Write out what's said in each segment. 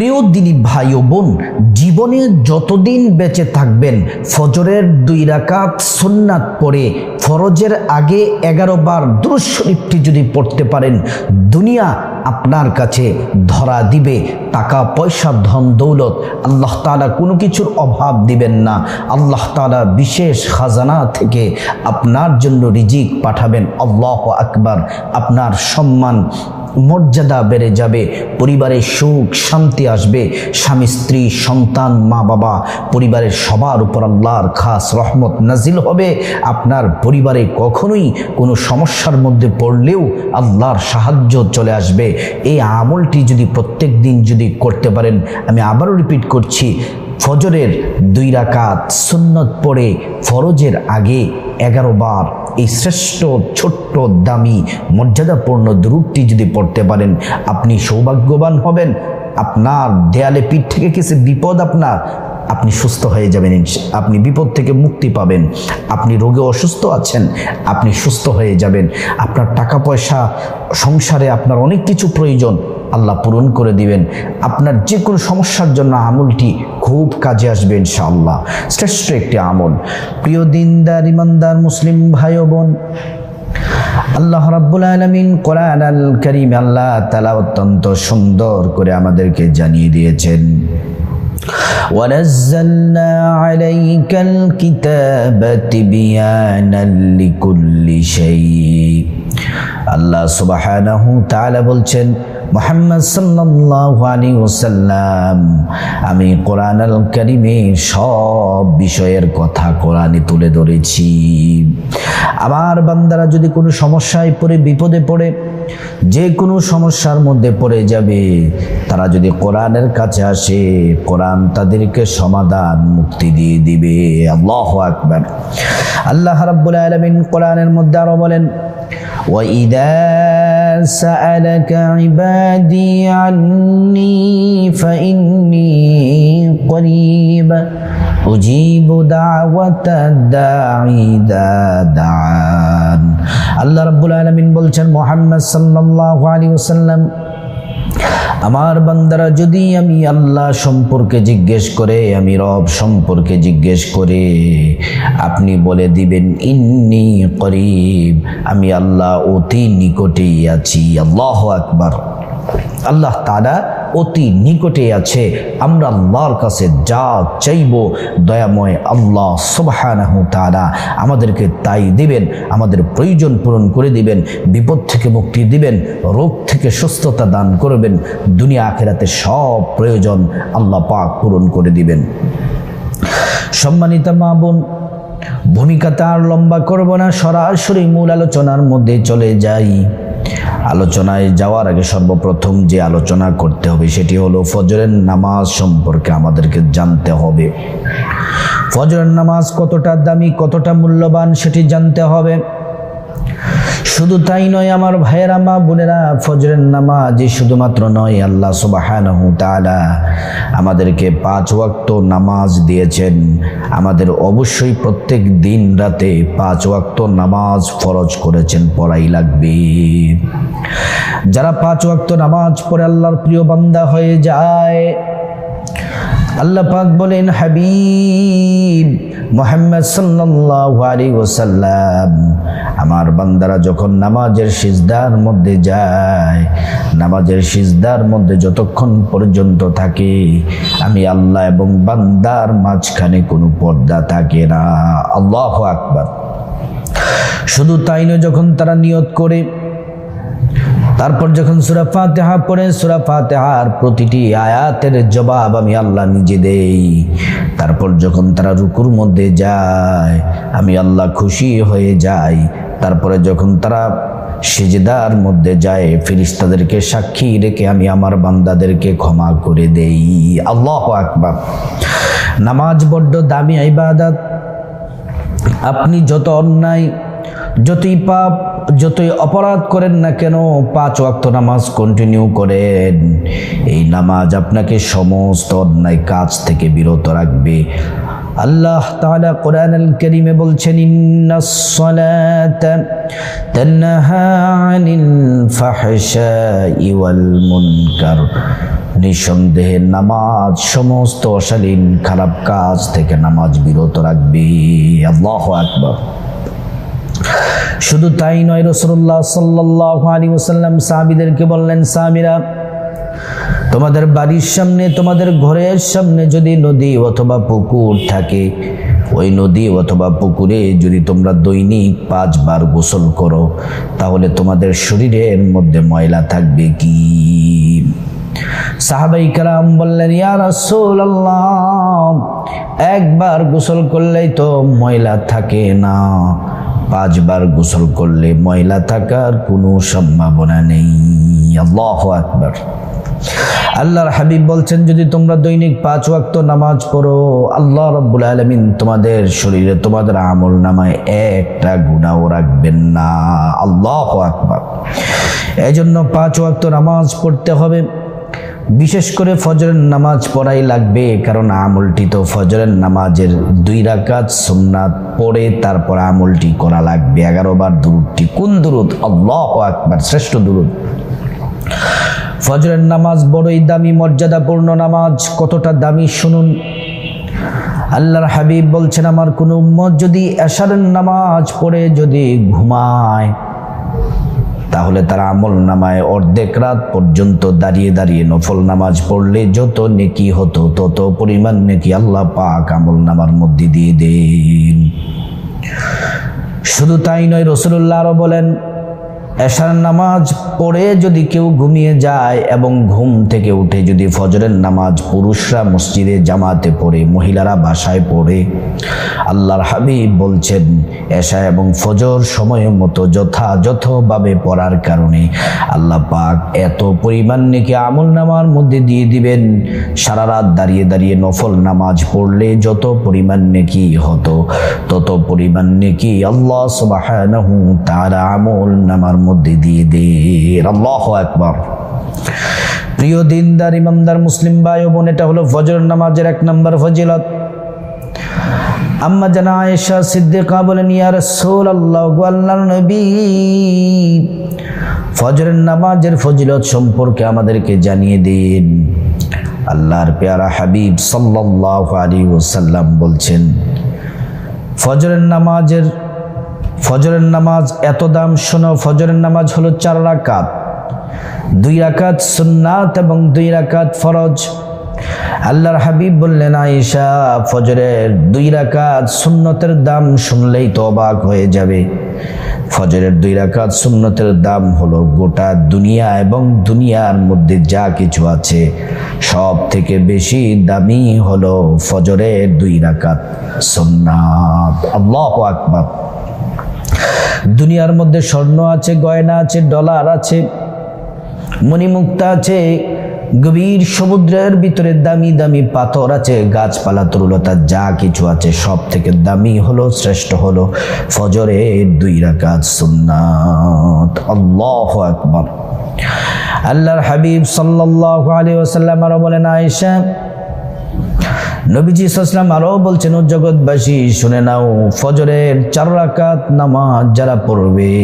প্রিয় দিনী ভাই ও বোন, জীবনে যতদিন বেঁচে থাকবেন, ফজরের দুই রাকাত সুন্নাত পড়ে, ফরজের আগে এগারো বার দুরুশরীফটি যদি পড়তে পারেন, দুনিয়া আপনার কাছে ধরা দিবে। টাকা, পয়সা, ধন, দৌলত, আল্লাহ তালা কোনো কিছুর অভাব দিবেন না। আল্লাহ তালা বিশেষ খাজানা থেকে আপনার জন্য রিজিক পাঠাবেন। আল্লাহ আকবার। আপনার সম্মান মর্যাদা বেড়ে যাবে, পরিবারে সুখ, শান্তি আসবে। স্বামী, স্ত্রী, সন্তান, মা, বাবা, পরিবারের সবার উপর আল্লাহর খাস রহমত নাজিল হবে। আপনার পরিবারে কখনোই কোনো সমস্যার মধ্যে পড়লেও আল্লাহর সাহায্য চলে আসবে। এই আমলটি যদি প্রত্যেক দিন যদি করতে পারেন, আমি আবারও রিপিট করছি ফজরের দুই রাকাত সুন্নত পড়ে ফরজের আগে এগারো বার এই শ্রেষ্ঠ, ছোট্ট, দামি, মর্যাদাপূর্ণ দুরূপটি যদি পড়তে পারেন, আপনি সৌভাগ্যবান হবেন। আপনার দেয়ালে পিঠ থেকে কিছু বিপদ আপনার, আপনি সুস্থ হয়ে যাবেন আপনি বিপদ থেকে মুক্তি পাবেন। আপনি রোগে অসুস্থ আছেন, আপনি সুস্থ হয়ে যাবেন। আপনার টাকা পয়সা, সংসারে আপনার অনেক কিছু প্রয়োজন। আল্লাহ পূরণ করে দিবেন আপনার যে কোনো সমস্যার জন্য আমলটি খুব কাজে আসবে ইনশাআল্লাহ শ্রেষ্ঠ একটি আমল প্রিয় দিনদার ইমানদার মুসলিম ভাই ও বোন আল্লাহ রাব্বুল আলামিন কোরআন আল করিম আল্লাহ তালা অত্যন্ত সুন্দর করে আমাদেরকে জানিয়ে দিয়েছেন ونزلنا عليك الكتاب تبيانا لكل شيء আল্লাহ সুবাহ বলছেন, মোহাম্মদ সাল্লাল্লাহু আলাইহি ওয়াসাল্লাম, আমি কোরআন আল করিমে সব বিষয়ের কথা কোরআনে তুলে ধরেছি। আমার বান্দারা যদি কোনো সমস্যায় পড়ে, বিপদে পড়ে যে কোনো সমস্যার মধ্যে পড়ে যাবে তারা যদি কোরআনের কাছে আসে কোরআন তাদেরকে সমাধান মুক্তি দিয়ে দিবে আল্লাহ আকবার আল্লাহ রাব্বুল আলামিন কোরআনের মধ্যে আরো বলেন وإذا سألك عبادي عني فإني قريب أجيب دعوة الداعي إذا دعان আল্লাহ রাব্বুল আলামিন বলছেন, মোহাম্মদ সাল্লাল্লাহু আলাইহি ওয়াসাল্লাম, আমার বান্দারা যদি আমি আল্লাহ সম্পর্কে জিজ্ঞেস করে, আমি রব সম্পর্কে জিজ্ঞেস করে, আপনি বলে দিবেন, ইন্নি করিব, আমি আল্লাহ অতি নিকটেই আছি, আল্লাহ আকবার। আল্লাহ তারা অতি নিকটে আছে। আমরা আল্লাহর কাছে যা চাইব, দয়াময় আল্লাহ সুবহানাহু তাআলা আমাদেরকে তাই দিবেন, আমাদের প্রয়োজন পূরণ করে দিবেন, বিপদ থেকে মুক্তি দিবেন, রোগ থেকে সুস্থতা দান করবেন, দুনিয়া আখেরাতে সব প্রয়োজন আল্লাহ পাক পূরণ করে দিবেন। সম্মানিত মা বোন, ভূমিকা তার লম্বা করব না, সরাসরি মূল আলোচনার মধ্যে চলে যাই। আলোচনায় যাওয়ার আগে সর্বপ্রথম যে আলোচনা করতে হবে সেটি হলো ফজরের নামাজ সম্পর্কে আমাদেরকে জানতে হবে। ফজরের নামাজ কতটা দামি, কতটা মূল্যবান সেটি জানতে হবে। শুধু তাই নয়, আমার ভাইয়েরা, মা বোনেরা, ফজরের নামাজই শুধুমাত্র নয়, আল্লাহ সুবাহানহু আমাদেরকে পাঁচ ওয়াক্ত নামাজ দিয়েছেন। আমাদের অবশ্যই প্রত্যেক দিন রাতে পাঁচ ওয়াক্ত নামাজ ফরজ করেছেন, পড়াই লাগবে। যারা পাঁচ ওয়াক্ত নামাজ পড়ে আল্লাহর প্রিয় বান্দা হয়ে যায়, আল্লাহ পাক বলেন, হাবিব। মোহাম্মদ সাল্লাল্লাহু আলাইহি ওয়াসাল্লাম, আমার বান্দারা যখন নামাজের সিজদার মধ্যে যায়, নামাজের সিজদার মধ্যে যতক্ষণ পর্যন্ত থাকে, আমি আল্লাহ এবং বান্দার মাঝখানে কোনো পর্দা থাকে না। আল্লাহ আকবার। শুধু তাই নয়, যখন তারা নিয়ত করে তারপর যখন সুরা ফাতেহা পড়ে, সুরা ফাতেহার প্রতিটি আয়াতের জবাব আমি আল্লাহ নিজে দেই। তারপর যখন তারা রুকুর মধ্যে যায়, আমি আল্লাহ খুশি হয়ে যাই। তারপরে যখন তারা সেজদার মধ্যে যায় ফিরিস্তাদেরকে সাক্ষী রেখে আমি আমার বান্দাদেরকে ক্ষমা করে দেই। আল্লাহ আকবার। নামাজ বড্ড দামি ইবাদত। আপনি যত অন্যায়, যতই পাপ যতই অপরাধ করেন না কেন, পাঁচ ওয়াক্ত নামাজ কন্টিনিউ করেন। এই নামাজ আপনাকে সমস্ত অন্যায় কাজ থেকে বিরত রাখবে। আল্লাহ তাআলা কোরআন কারীমে বলছেন ইন্নাস সালাতা তানহা আনিল ফাহশাই ওয়াল মুনকার। নিঃসন্দেহে নামাজ সমস্ত অশালীন, খারাপ কাজ থেকে নামাজ বিরত রাখবে। আল্লাহ আকবার। শুধু তাই নয় রসুল্লাহ সাল্লাহ আলী ওসাল্লাম সাহাবিদেরকে বললেন, সাহাবিরা, তোমাদের বাড়ির সামনে, তোমাদের ঘরের সামনে যদি নদী অথবা পুকুর থাকে, ওই নদী অথবা পুকুরে যদি তোমরা দৈনিক পাঁচবার গোসল করো, তাহলে তোমাদের শরীরের মধ্যে ময়লা থাকবে কি? সাহাবাই কালাম বললেন, ইয়া রাসূলুল্লাহ, একবার গোসল করলেই তো ময়লা থাকে না। পাঁচবার গোসল করলে ময়লা থাকার কোনো সম্ভাবনা নেই। আল্লাহ আকবার। আল্লাহর হাবিব বলছেন, যদি তোমরা দৈনিক পাঁচ ওয়াক্ত নামাজ পড়ো, আল্লাহ রব্বুল আলমিন তোমাদের শরীরে, তোমাদের আমল নামায় একটা গুণাও রাখবেন না। আল্লাহ আকবার। এই জন্য পাঁচ ওয়াক্ত নামাজ পড়তে হবে। বিশেষ করে ফজরের নামাজ পড়াই লাগবে, কারণ আমলটি তো ফজরের নামাজের দুই রাকাত সোমনাথ পড়ে তারপর আমলটি করা লাগবে। এগারো বার দুরুদটি, কোন দূরত আল্লাহ আকবার, শ্রেষ্ঠ দুরুদ। ফজরের নামাজ বড়ই দামি, মর্যাদাপূর্ণ নামাজ, কতটা দামি শুনুন। আল্লাহর হাবিব বলছেন, আমার কোনো উম্মত যদি এশারের নামাজ পড়ে, যদি ঘুমায় তাহলে তারা আমল নামায় অর্ধেক রাত পর্যন্ত দাঁড়িয়ে দাঁড়িয়ে নফল নামাজ পড়লে যত নেকি হতো, তত পরিমাণ নেকি আল্লাহ পাক আমল নামার মধ্যে দিয়ে দেন। শুধু তাই নয়, রসুল্লাহ আরও বলেন এশার নামাজ পড়ে যদি কেউ ঘুমিয়ে যায় এবং ঘুম থেকে উঠে যদি ফজরের নামাজ পুরুষরা মসজিদে জামাতে পড়ে, মহিলারা বাসায় পড়ে, আল্লাহর হাবিব বলছেন, এশা এবং ফজর সময় মতো যথাযথভাবে পড়ার কারণে আল্লাহ পাক এত পরিমাণ নাকি আমল নামার মধ্যে দিয়ে দিবেন। সারা রাত দাঁড়িয়ে দাঁড়িয়ে নফল নামাজ পড়লে যত পরিমাণ নেকি হতো, তত পরিমাণ নেকি আল্লাহ সুবহানাহু তাআলা আমল নামার মধ্যে দিয়ে দে আল্লাহ একবার প্রিয় দিনদার ইমানদার মুসলিম ভাই বোন, এটা হলো ফজর নামাজের এক নম্বর ফজিলত। আম্মা জানা আয়েশা সিদ্দিকা বলেন, ইয়া রাসূলুল্লাহ আল্লাহর নবী ফজরের নামাজের ফজিলত সম্পর্কে আমাদেরকে জানিয়ে দিন। আল্লাহর পেয়ারা হাবিব সাল্লাল্লাহু আলাইহি ওয়াসাল্লাম বলছেন, ফজরের নামাজের ফজরের নামাজ এত দাম শোনো ফজরের নামাজ হলো চার রাকাত। দুই রাকাত সুন্নাত এবং দুই রাকাত ফরজ। আল্লাহর হাবিব বললেন, আয়েশা, ফজরের দুই রাকাত সুন্নতের দাম শুনলেই তো অবাক হয়ে যাবে। ফজরের দুই রাকাত সুন্নতের দাম হলো গোটা দুনিয়া এবং দুনিয়ার মধ্যে যা কিছু আছে। সব থেকে বেশি দামি হলো ফজরের দুই রাকাত সুন্নাত। আল্লাহ আকবার। দুনিয়ার মধ্যে স্বর্ণ আছে, গয়না আছে, ডলার আছে, মণিমুক্তা আছে, গভীর সমুদ্রের ভিতরে দামি দামি পাথর আছে, গাছপালা, তরুলতা, যা কিছু আছে সব থেকে দামি হলো, শ্রেষ্ঠ হলো ফজরে দুই রাকাত সুন্নাত। আল্লাহ আকবার। আল্লাহর হাবিব সাল্লাল্লাহু আলাইহি ওয়াসাল্লাম আরও বলেন, আয়েশা নবীজি সাল্লাম আরও বলছেন জগৎবাসী, শুনে নাও, ফজরের চার রাকাত নামাজ যারা পড়বে,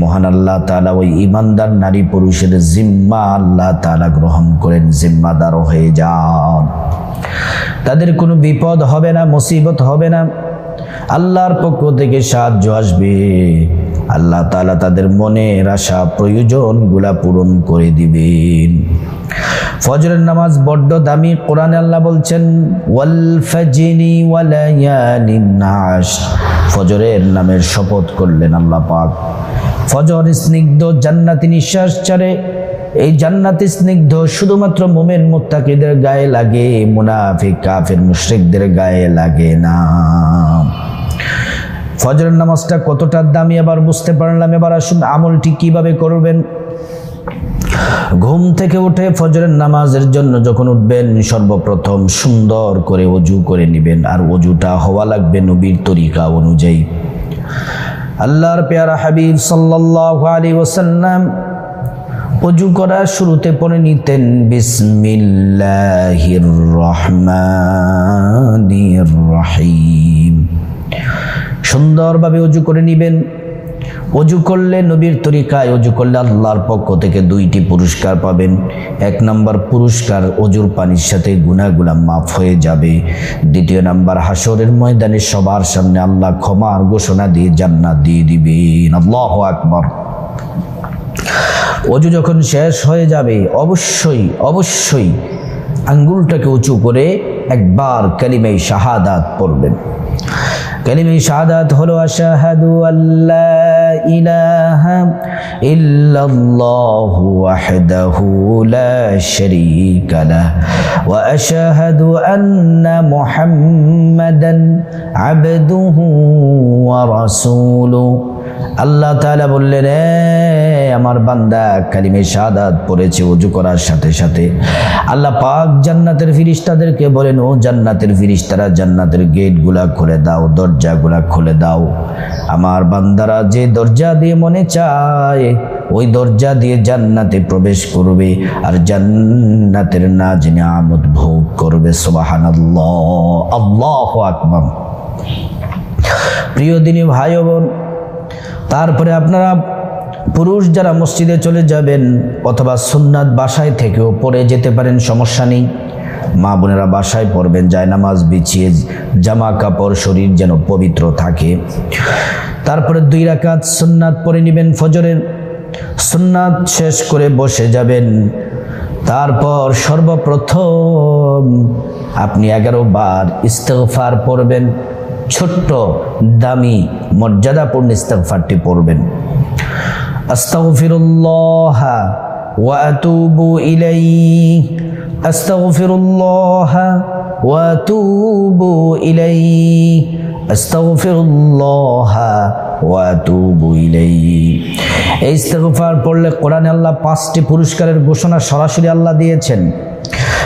মহান আল্লাহ তালা ওই ইমানদার নারী পুরুষের জিম্মা আল্লাহ তালা গ্রহণ করেন, জিম্মাদার হয়ে যান। তাদের কোনো বিপদ হবে না, মুসিবত হবে না। আল্লাহর পক্ষ থেকে সাহায্য আসবে। আল্লাহ তালা তাদের মনের আশা প্রয়োজনগুলা পূরণ করে দিবেন। ফজরের নামাজ বড্ড দামি, কোরআনে আল্লাহ বলছেন, ওয়াল ফজরের নামের শপথ করলেন আল্লাহ পাক। ফজর স্নিগ্ধ, জান্নাতি নিঃশ্বাস ছাড়ে। এই জান্নাতি স্নিগ্ধ শুধুমাত্র মোমেন মুত্তাকিদের গায়ে লাগে, মুনাফিক, কাফের, মুশরিকদের গায়ে লাগে না। ফজরের নামাজটা কতটা দামি আবার বুঝতে পারলাম। এবার আসুন আমলটি কীভাবে করবেন। ঘুম থেকে উঠে ফজরের নামাজের জন্য যখন উঠবেন, সর্বপ্রথম সুন্দর করে অজু করে নেবেন আর অজুটা হওয়া লাগবে নবীর তরিকা অনুযায়ী। আল্লাহর পেয়ারা হাবিব সাল্লাল্লাহু আলাইহি ওয়াসাল্লাম অজু করার শুরুতে পড়ে নিতেন, বিসমিল্লাহির রহমানির রহিম। সুন্দরভাবে অজু করে নিবেন। অজু করলে নবীর তরিকায় অজু করলে আল্লাহর পক্ষ থেকে দুইটি পুরস্কার পাবেন। এক নম্বর পুরস্কার অজুর পানির সাথে গুনাগুলা মাফ হয়ে যাবে। দ্বিতীয় নাম্বার হাসরের ময়দানে সবার সামনে আল্লাহ ক্ষমার ঘোষণা দিয়ে জান্নাত দিয়ে দিবেন। আল্লাহ আকবর। অজু যখন শেষ হয়ে যাবে, অবশ্যই অবশ্যই আঙ্গুলটাকে উঁচু করে একবার কালিমাই শাহাদাত পড়বেন। কালিমাই শাহাদাত হলো, আশাহাদু আল্লাহ ইলাহা ইল্লাল্লাহু ওয়াহদাহু লা শারীকা লাহ। ওয়া আশহাদু আন্না মুহাম্মাদান আবদুহু ওয়া রাসূলুহু। আল্লাহ তাআলা বললেন, "এ আমার বান্দা, কালিমে শাহাদাত পড়েছে, ওযু করার সাথে সাথে। আল্লাহ পাক জান্নাতের ফিরিস্তাদেরকে বলেন, ও জান্নাতের ফিরিস্তারা, জান্নাতের গেটগুলা খুলে দাও দরজাগুলা খুলে দাও। আমার বান্দারা যে দরজা দিয়ে মনে চায়, ওই দরজা দিয়ে জান্নাতে প্রবেশ করবে আর জান্নাতের নাজ নিয়ামত ভোগ করবে। সুবহানাল্লাহ। আল্লাহু আকবার। প্রিয় দিনী ভাই বোন, তারপরে আপনারা পুরুষ যারা মসজিদে চলে যাবেন অথবা সুন্নাত বাসায় থেকেও পড়ে যেতে পারেন, সমস্যা নেই। মা বোনেরা বাসায় পড়বেন, জায়নামাজ বিছিয়ে জামা কাপড়, শরীর যেন পবিত্র থাকে। তারপরে দুই রাকাত সুন্নাত পরে নেবেন ফজরের। সুন্নাত শেষ করে বসে যাবেন। তারপর সর্বপ্রথম আপনি এগারো বার ইস্তফার পড়বেন, ছোট্ট, দামি, মর্যাদাপূর্ণ ইস্তফারটি পড়বেন। আস্তাগফিরুল্লাহ। ইলাইহি আস্তাগফিরুল্লাহ ওয়া আতুবু ইলাইহি আস্তাগফিরুল্লাহ ওয়া আতুবু ইলাইহি এই ইস্তেগফার পড়লে কোরআনে আল্লাহ পাঁচটি পুরস্কারের ঘোষণা সরাসরি আল্লাহ দিয়েছেন।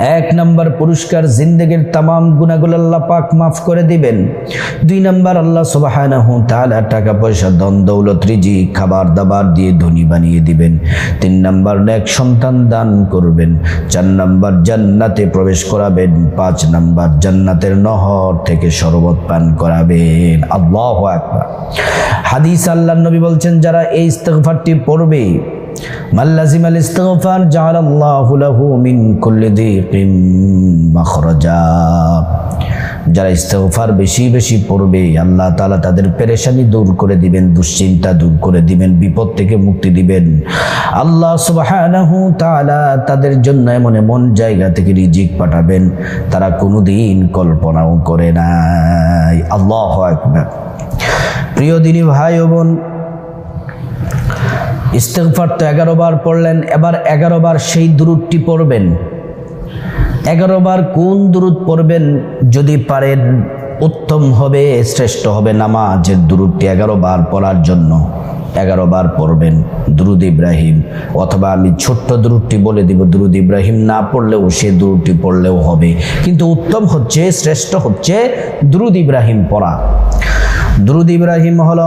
এক নম্বর পুরস্কার জিন্দগির তামাম গুণাগুলো আল্লাহ পাক মাফ করে দিবেন। দুই নম্বর আল্লাহ সুবহানাহু তাআলা টাকা পয়সা দন দৌলত রিজি খাবার দাবার দিয়ে ধনী বানিয়ে দিবেন। তিন নম্বর নেক সন্তান দান করবেন। চার নম্বর জান্নাতে প্রবেশ করাবেন। পাঁচ নম্বর জান্নাতের নহর থেকে শরবত পান করাবেন। আল্লাহ আকবার। হাদিস আল্লাহ নবী বলছেন, যারা এই ইস্তেগফারটি পড়বে মাল্লাজিম আল ইস্তেগফার জাআলাল্লাহু লাহু মিন কুল্লি দিকিম মাখরাজা। যারা ইস্তেগফার বেশি বেশি পড়বে, আল্লাহ তাআলা তাদের পেরেশানি দূর করে দিবেন, দুশ্চিন্তা দূর করে দিবেন, বিপদ থেকে মুক্তি দিবেন। আল্লাহ তাআলা তাদের জন্য এমন এমন জায়গা থেকে রিজিক পাঠাবেন, তারা কোনোদিন কল্পনাও করে নাই। আল্লাহু আকবার। প্রিয় দিনী ভাই বোন ইস্তেগফার তো এগারো বার পড়লেন, এবার এগারো বার সেই দুরুদটি পড়বেন। এগারো বার কোন দুরুদ পড়বেন যদি পারেন, উত্তম হবে, শ্রেষ্ঠ হবে নামাজের দুরুদটি এগারো বার পড়ার জন্য। এগারো বার পড়বেন দুরুদ ইব্রাহিম, অথবা আমি ছোট্ট দুরুদটি বলে দিব, দুরুদ ইব্রাহিম না পড়লেও সে দুরুদটি পড়লেও হবে। কিন্তু উত্তম হচ্ছে, শ্রেষ্ঠ হচ্ছে দুরুদ ইব্রাহিম পড়া। দুরুদ ইব্রাহিম হলো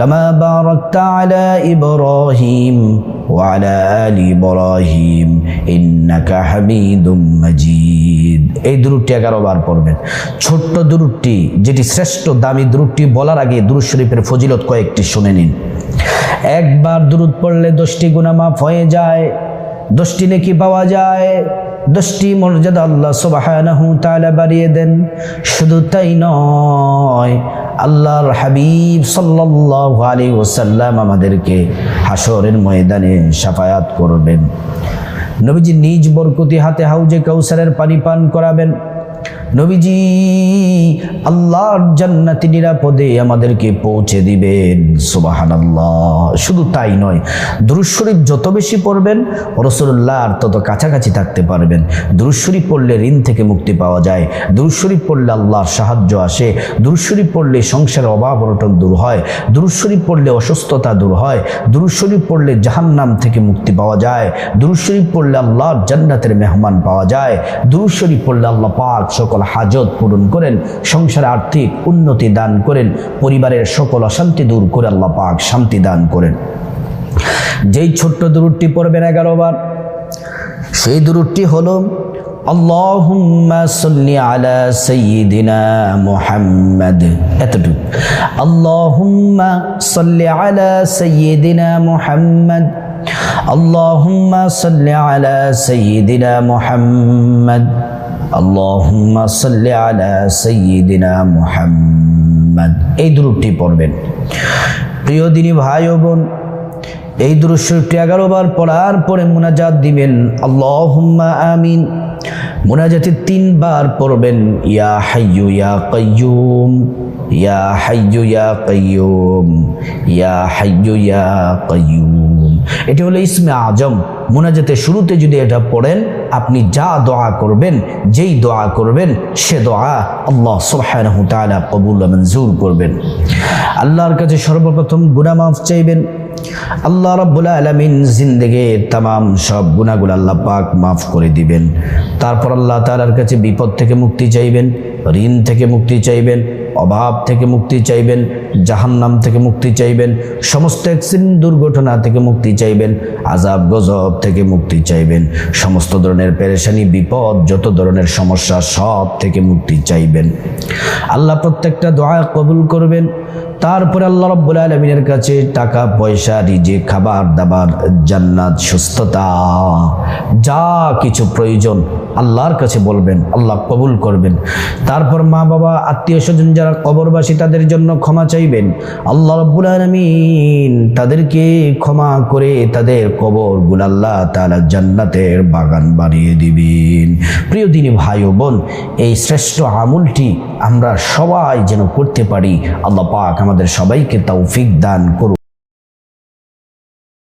كما باركت على إبراهيم وعلى آل إبراهيم إنك حميد مجيد এই দুরুদটি এগারো বার পড়বেন ছোট্ট দুরুদটি যেটি শ্রেষ্ঠ দামি দুরুদটি বলার আগে দুরুদ শরীফের ফজিলত কয়েকটি শুনে নিন একবার দুরুদ পড়লে দশটি গুণা মাফ হয়ে যায় দশটি নেকি পাওয়া যায় দশটি মর্যাদা আল্লাহ সুবাহ বাড়িয়ে দেন। শুধু তাই নয়, আল্লাহর হাবিব সাল্লাল্লাহু আলাইহি ওয়াসাল্লাম আমাদেরকে হাসরের ময়দানে সাফায়াত করবেন। নবীজি নিজ বরকতি হাতে হাউজে কাউসারের পানি পান করাবেন। নবীজি, আল্লাহর জান্নাতি নিরাপদে আমাদেরকে পৌঁছে দিবেন। সুবহানাল্লাহ। শুধু তাই নয় দুরুদ শরীফ যত বেশি পড়বেন রসুল্লাহর তত কাছাকাছি থাকতে পারবেন। দুরুদ শরীফ পড়লে ঋণ থেকে মুক্তি পাওয়া যায়। দুরুদ শরীফ পড়লে আল্লাহর সাহায্য আসে। দুরুদ শরীফ পড়লে সংসারের অভাব অনটন দূর হয়। দুরুদ শরীফ পড়লে অসুস্থতা দূর হয়। দুরুদ শরীফ পড়লে জাহান্নাম থেকে মুক্তি পাওয়া যায়। দুরুদ শরীফ পড়লে আল্লাহর জান্নাতের মেহমান পাওয়া যায়। দুরুদ শরীফ পড়লে আল্লাহ পাক সকল হাজত পূরণ করেন, সংসারে আর্থিক উন্নতি দান করেন, পরিবারের সকল অশান্তি দূর করে আল্লাহ পাক শান্তি দান করেন। যেই ছোট্ট দুরুদটি পড়বেন এগারো বার, সেই দুরুদটি হলো, আল্লাহুম্মা সাল্লি আলা সাইয়্যিদিনা মুহাম্মদ। এতটুকু। আল্লাহুম্মা সাল্লি আলা সাইয়্যিদিনা আল্লাহুম্মা সাল্লি আলা সাইয়্যিদিনা মুহাম্মদ। এই দুরুদটি পড়বেন। প্রিয় দিনী ভাই ও বোন, এই দুরুশরীফটি এগারো বার পড়ার পরে মুনাজাত দিবেন। আল্লাহুম্মা আমিন। মুনাজাতে তিনবার পড়বেন। ইয়া হাইয়ু ইয়া কাইয়ুম ইয়া হাইয়ু ইয়া কাইয়ুম ইয়া হাইয়ু ইয়া কাইয়ুম এটি হলো ইসমে আজম। মুনাজাতে শুরুতে যদি এটা পড়েন, আপনি যা দোয়া করবেন, যেই দোয়া করবেন, সে দোয়া আল্লাহ সুবহানাহু তাআলা কবুল মঞ্জুর করবেন। আল্লাহর কাছে সর্বপ্রথম গুনাহ মাফ চাইবেন। আল্লাহ রাব্বুল আলামিন জিন্দেগির তাম সব গুনাহগুলো আল্লাহ পাক মাফ করে দিবেন। তারপর আল্লাহ তাআলার কাছে বিপদ থেকে মুক্তি চাইবেন, ঋণ থেকে মুক্তি চাইবেন অভাব থেকে মুক্তি চাইবেন, জাহান্নাম থেকে মুক্তি চাইবেন, সমস্ত অ্যাক্সিডেন্ট দুর্ঘটনা থেকে মুক্তি চাইবেন আজাব গজব থেকে মুক্তি চাইবেন, সমস্ত ধরনের পেরেশানি, বিপদ, যত ধরনের সমস্যা সব থেকে মুক্তি চাইবেন। আল্লাহ প্রত্যেকটা দোয়া কবুল করবেন তারপরে আল্লাহ রব্বুল আলমিনের কাছে টাকা, পয়সা রিজে খাবার, দাবার, জান্নাত, সুস্থতা, যা কিছু প্রয়োজন আল্লাহর কাছে বলবেন, আল্লাহ কবুল করবেন। তারপর মা বাবা, আত্মীয় স্বজন যারা কবরবাসী, তাদের জন্য ক্ষমা চাইবেন। আল্লাহ রব্বুল আলমিন তাদেরকে ক্ষমা করে তাদের কবর গুল আল্লাহ তালা জান্নাতের বাগান বানিয়ে দিবেন। প্রিয় দিনী ভাই ও বোন, এই শ্রেষ্ঠ আমুলটি আমরা সবাই যেন করতে পারি। আল্লাহ পাক আমাদের সবাইকে তৌফিক দান করুন